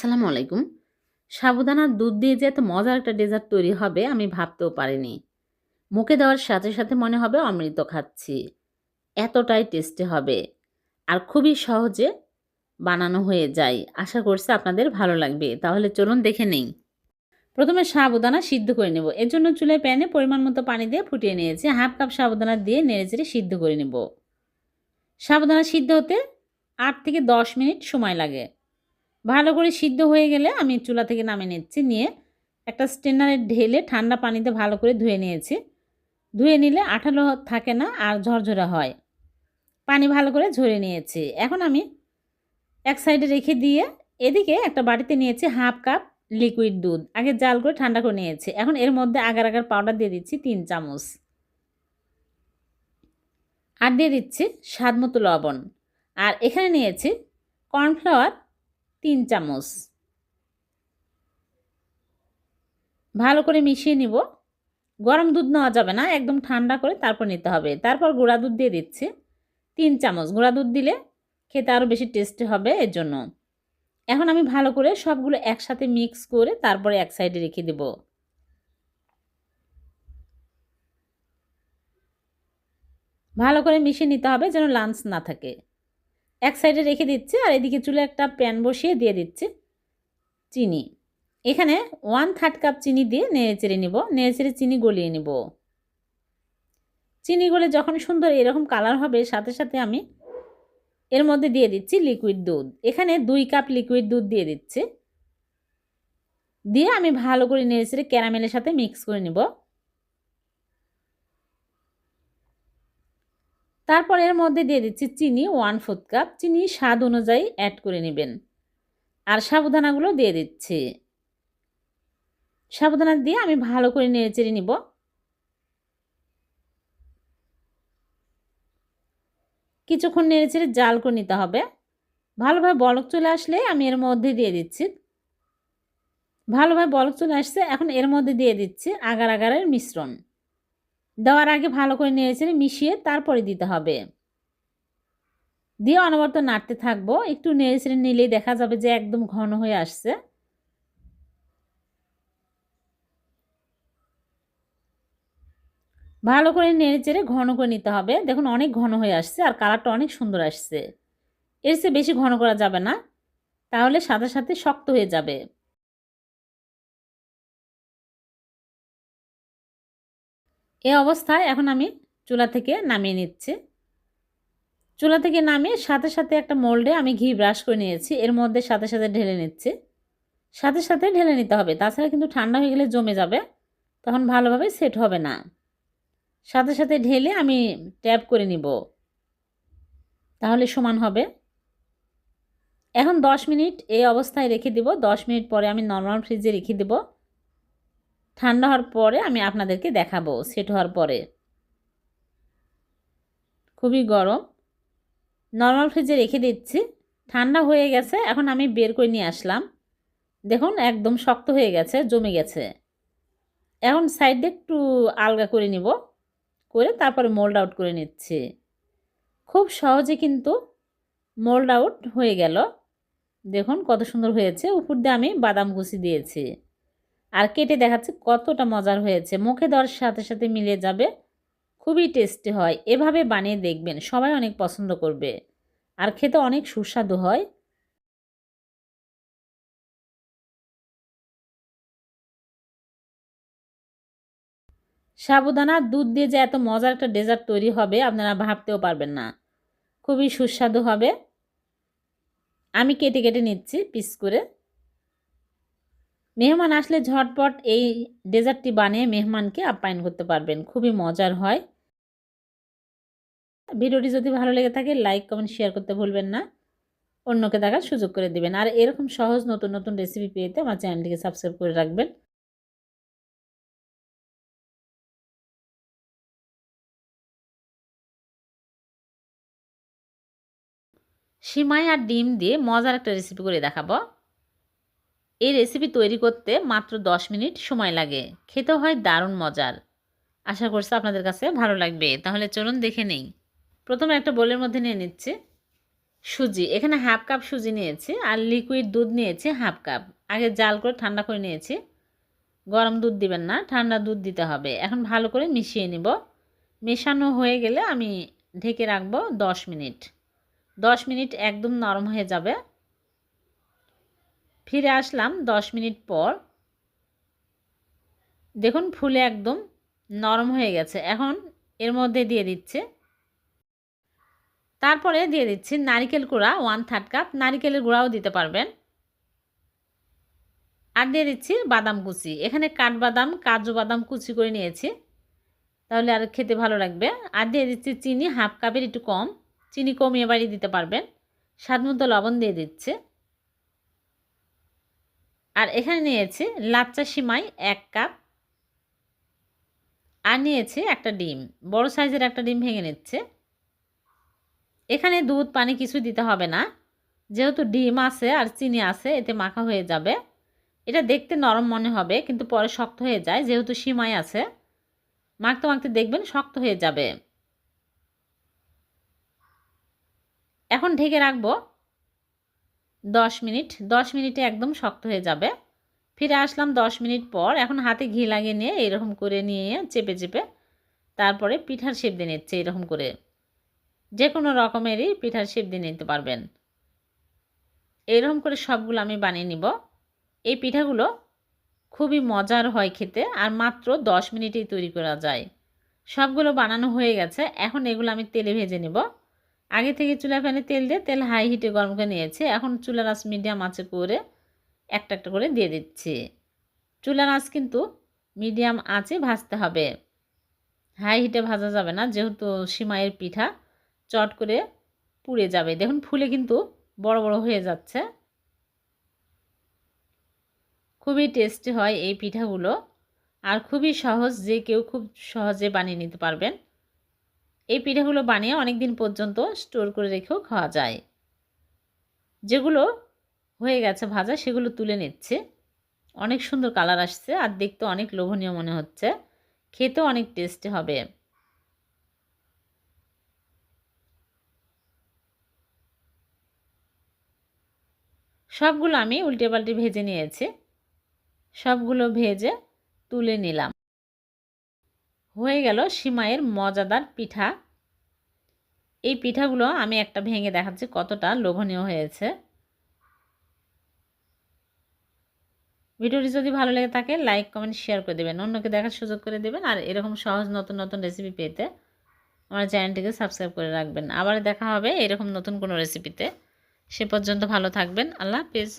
আসসালামু আলাইকুম। সাবুদানার দুধ দিয়ে যে এত মজার একটা ডেজার্ট তৈরি হবে আমি ভাবতেও পারিনি। মুখে দেওয়ার সাথে সাথে মনে হবে অমৃত খাচ্ছি। এতটাই টেস্টি হবে। আর খুবই সহজে বানানো হয়ে যায়। আশা করছি আপনাদের ভালো লাগবে। তাহলে চলুন দেখে নেই। প্রথমে সাবুদানা সিদ্ধ করে নেব। এর জন্য চুলায় প্যানে পরিমাণ মতো পানি দিয়ে ফুটিয়ে নিয়েছি। হাফ কাপ সাবুদানা দিয়ে নেড়ে চেড়ে সিদ্ধ করে নেব। সাবুদানা সিদ্ধ হতে আট থেকে দশ মিনিট সময় লাগে। ভালো করে সিদ্ধ হয়ে গেলে আমি চুলা থেকে নামিয়ে নিচ্ছি। নিয়ে একটা স্টেনারে ঢেলে ঠান্ডা পানিতে ভালো করে ধুয়ে নিয়েছি। ধুয়ে নিলে আঠালো থাকে না আর ঝরঝরা হয়। পানি ভালো করে ঝরে নিয়েছি। এখন আমি এক সাইডে রেখে দিয়ে এদিকে একটা বাটিতে নিয়েছি হাফ কাপ লিকুইড দুধ। আগে জাল করে ঠান্ডা করে নিয়েছি। এখন এর মধ্যে আগার আগার পাউডার দিয়ে দিচ্ছি তিন চামচ। আর দিয়ে দিচ্ছি স্বাদ মতো লবণ। আর এখানে নিয়েছি কর্নফ্লাওয়ার তিন চামচ। ভালো করে মিশিয়ে নিব। গরম দুধ নেওয়া যাবে না, একদম ঠান্ডা করে তারপর নিতে হবে। তারপর গুঁড়া দুধ দিয়ে দিচ্ছি। তিন চামচ গুঁড়া দুধ দিলে খেতে আরও বেশি টেস্টি হবে এর জন্য। এখন আমি ভালো করে সবগুলো একসাথে মিক্স করে তারপরে এক সাইডে রেখে দেব। ভালো করে মিশিয়ে নিতে হবে যেন লাঞ্চ না থাকে। এক সাইডে রেখে দিচ্ছি আর এদিকে চুলে একটা প্যান বসিয়ে দিয়ে দিচ্ছি চিনি। এখানে ওয়ান থার্ড কাপ চিনি দিয়ে নেড়ে চেড়ে নিব। নেড়ে চেড়ে চিনি গলিয়ে নিব। চিনি গলে যখন সুন্দর এরকম কালার হবে, সাথে সাথে আমি এর মধ্যে দিয়ে দিচ্ছি লিকুইড দুধ। এখানে দুই কাপ লিকুইড দুধ দিয়ে দিচ্ছি। দিয়ে আমি ভালো করে নেড়ে চেড়ে ক্যারামেলের সাথে মিক্স করে নিব। তারপর এর মধ্যে দিয়ে দিচ্ছি চিনি ওয়ান ফোর্থ কাপ। চিনি স্বাদ অনুযায়ী অ্যাড করে নেবেন। আর সাবুদানাগুলো দিয়ে দিচ্ছি। সাবুদানা দিয়ে আমি ভালো করে নেড়ে চেড়ে নিব। কিছুক্ষণ নেড়ে চেড়ে জাল করে নিতে হবে। ভালোভাবে বলক চলে আসলে আমি এর মধ্যে দিয়ে দিচ্ছি। ভালোভাবে বলক চলে আসছে, এখন এর মধ্যে দিয়ে দিচ্ছি আগার আগারের মিশ্রণ। দেওয়ার আগে ভালো করে নেড়েচেড়ে মিশিয়ে তারপরে দিতে হবে। দিয়ে অনবরত নাড়তে থাকব। একটু নেড়েচেড়ে নিলেই দেখা যাবে যে একদম ঘন হয়ে আসছে। ভালো করে নেড়েচেড়ে ঘন করে নিতে হবে। দেখুন অনেক ঘন হয়ে আসছে আর কালারটা অনেক সুন্দর আসছে। এর চেয়ে বেশি ঘন করা যাবে না। তাহলে সাথে সাথে শক্ত হয়ে যাবে। এ অবস্থায় এখন আমি চুলা থেকে নামিয়ে নিচ্ছি। চুলা থেকে নামিয়ে সাথে সাথে একটা মোল্ডে আমি ঘি ব্রাশ করে নিয়েছি। এর মধ্যে সাথে সাথে ঢেলে নিচ্ছি। সাথে সাথে ঢেলে নিতে হবে। তাছাড়া কিন্তু ঠান্ডা হয়ে গেলে জমে যাবে, তখন ভালোভাবে সেট হবে না। সাথে সাথে ঢেলে আমি ট্যাপ করে নিব। তাহলে সমান হবে। এখন দশ মিনিট এই অবস্থায় রেখে দিব। দশ মিনিট পরে আমি নর্মাল ফ্রিজে রেখে দেবো। ঠান্ডা হওয়ার পরে আমি আপনাদেরকে দেখাবো। সেট হওয়ার পরে। খুবই গরম। নর্মাল ফ্রিজে রেখে দিচ্ছি। ঠান্ডা হয়ে গেছে। এখন আমি বের করে নিয়ে আসলাম। দেখুন, একদম শক্ত হয়ে গেছে, জমে গেছে। এখন সাইডে একটু আলগা করে নিব। করে তারপরে মোল্ড আউট করে নিচ্ছি। খুব সহজে কিন্তু মোল্ড আউট হয়ে গেল। দেখুন, কত সুন্দর হয়েছে। উপর দিয়ে আমি বাদাম কুচি দিয়েছি। আর কেটে দেখাচ্ছে কতটা মজার হয়েছে। মুখে দেওয়ার সাথে সাথে মিলে যাবে। খুবই টেস্টি হয়। এভাবে বানিয়ে দেখবেন। সবাই অনেক পছন্দ করবে। আর খেতে অনেক সুস্বাদু হয়। সাবুদানা, দুধ দিয়ে যে এত মজার একটা ডেজার্ট তৈরি হবে, আপনারা ভাবতেও পারবেন না। খুবই সুস্বাদু হবে। আমি কেটে কেটে নিচ্ছি পিস করে। মেহমান আসলে ঝটপট এই ডেজার্টটি বানিয়ে মেহমানকে আপ্যায়ন করতে পারবেন। খুবই মজার হয়। ভিডিওটি যদি ভালো লেগে থাকে, লাইক, কমেন্ট, শেয়ার করতে ভুলবেন না। অন্যকে দেখার সুযোগ করে দিবেন। আর এরকম সহজ নতুন নতুন রেসিপি পেতে আমার চ্যানেলটিকে সাবস্ক্রাইব করে রাখবেন। সিমাই আর ডিম দিয়ে মজার একটা রেসিপি করে দেখাবো। এই রেসিপি তৈরি করতে মাত্র 10 মিনিট সময় লাগে। খেতেও হয় দারুণ মজার। আশা করছি আপনাদের কাছে ভালো লাগবে। তাহলে চলুন দেখে নেই। প্রথমে একটা বোলের মধ্যে নিয়ে নিচ্ছে। সুজি। এখানে হাফ কাপ সুজি নিয়েছি আর লিকুইড দুধ নিয়েছি হাফ কাপ আগে জাল করে ঠান্ডা করে নিয়েছি। গরম দুধ দিবেন না, ঠান্ডা দুধ দিতে হবে। এখন ভালো করে মিশিয়ে নিব। মেশানো হয়ে গেলে আমি ঢেকে রাখব দশ মিনিট। দশ মিনিট একদম নরম হয়ে যাবে। ফিরে আসলাম দশ মিনিট পর। দেখুন, ফুলে একদম নরম হয়ে গেছে। এখন এর মধ্যে দিয়ে দিচ্ছে। তারপরে দিয়ে দিচ্ছি নারিকেল গুঁড়া ওয়ান থার্ড কাপ নারিকেলের গুঁড়াও দিতে পারবেন। আর দিয়ে দিচ্ছি বাদাম কুচি। এখানে কাঠবাদাম, কাজু বাদাম কুচি করে নিয়েছি। তাহলে আর খেতে ভালো লাগবে। আর দিয়ে দিচ্ছি চিনি হাফ কাপের একটু কম। চিনি কমিয়ে বাড়িয়ে দিতে পারবেন। স্বাদ মতো লবণ দিয়ে দিচ্ছে। আর এখানে নিয়েছি লাচ্চা সিমাই এক কাপ। আর নিয়েছি একটা ডিম। বড় সাইজের একটা ডিম ভেঙে নিচ্ছে। এখানে দুধ, পানি কিছু দিতে হবে না। যেহেতু ডিম আছে আর চিনি আছে, এতে মাখা হয়ে যাবে। এটা দেখতে নরম মনে হবে, কিন্তু পরে শক্ত হয়ে যায়। যেহেতু সিমাই আছে, মাখতে মাখতে দেখবেন শক্ত হয়ে যাবে। এখন ঢেকে রাখব। দশ মিনিট, দশ মিনিটে একদম শক্ত হয়ে যাবে। ফিরে আসলাম দশ মিনিট পর, এখন হাতে ঘি লাগিয়ে নিয়ে এরকম করে নিয়ে চেপে চেপে তারপরে পিঠার শেপ দিয়ে নিচ্ছে এরকম করে। যে কোনো রকমেরই পিঠার শেপ দিয়ে নিতে পারবেন। এরকম করে সবগুলো আমি বানিয়ে নিব। এই পিঠাগুলো খুবই মজার হয় খেতে আর মাত্র দশ মিনিটেই তৈরি করা যায়। সবগুলো বানানো হয়ে গেছে, এখন এগুলো আমি তেলে ভেজে নেব। আগে থেকে চুলা ফ্যানে তেল দিয়ে তেল হাই হিটে গরম করে নিয়েছি। এখন চুলার আঁচ মিডিয়াম আঁচে করে একটা একটা করে দিয়ে দিচ্ছি। চুলার আঁচ কিন্তু মিডিয়াম আঁচে ভাজতে হবে। হাই হিটে ভাজা যাবে না, যেহেতু সিমাইয়ের পিঠা চট করে পুড়ে যাবে। দেখুন, ফুলে কিন্তু বড় বড় হয়ে যাচ্ছে। খুবই টেস্টি হয় এই পিঠাগুলো। আর খুবই সহজ, যে কেউ খুব সহজে বানিয়ে নিতে পারবেন। এই পিঠাগুলো বানিয়ে অনেক দিন পর্যন্ত স্টোর করে রেখেও খাওয়া যায়। যেগুলো হয়ে গেছে ভাজা, সেগুলো তুলে নিচ্ছে। অনেক সুন্দর কালার আসছে আর দেখতে অনেক লোভনীয় মনে হচ্ছে। খেতেও অনেক টেস্টি হবে। সবগুলো আমি উল্টে পাল্টে ভেজে নিয়েছি। সবগুলো ভেজে তুলে নিলাম। হয়ে গেল সিমাইয়ের মজাদার পিঠা। এই পিঠাগুলো আমি একটা ভেঙে দেখাচ্ছি কতটা লোভনীয় হয়েছে। ভিডিওটি যদি ভালো লেগে থাকে, লাইক, কমেন্ট, শেয়ার করে দেবেন। অন্যকে দেখার সুযোগ করে দেবেন আর এরকম সহজ নতুন নতুন রেসিপি পেতে আমার চ্যানেলটিকে সাবস্ক্রাইব করে রাখবেন। আবার দেখা হবে এরকম নতুন কোনো রেসিপিতে সে পর্যন্ত ভালো থাকবেন। আল্লাহ হাফিজ।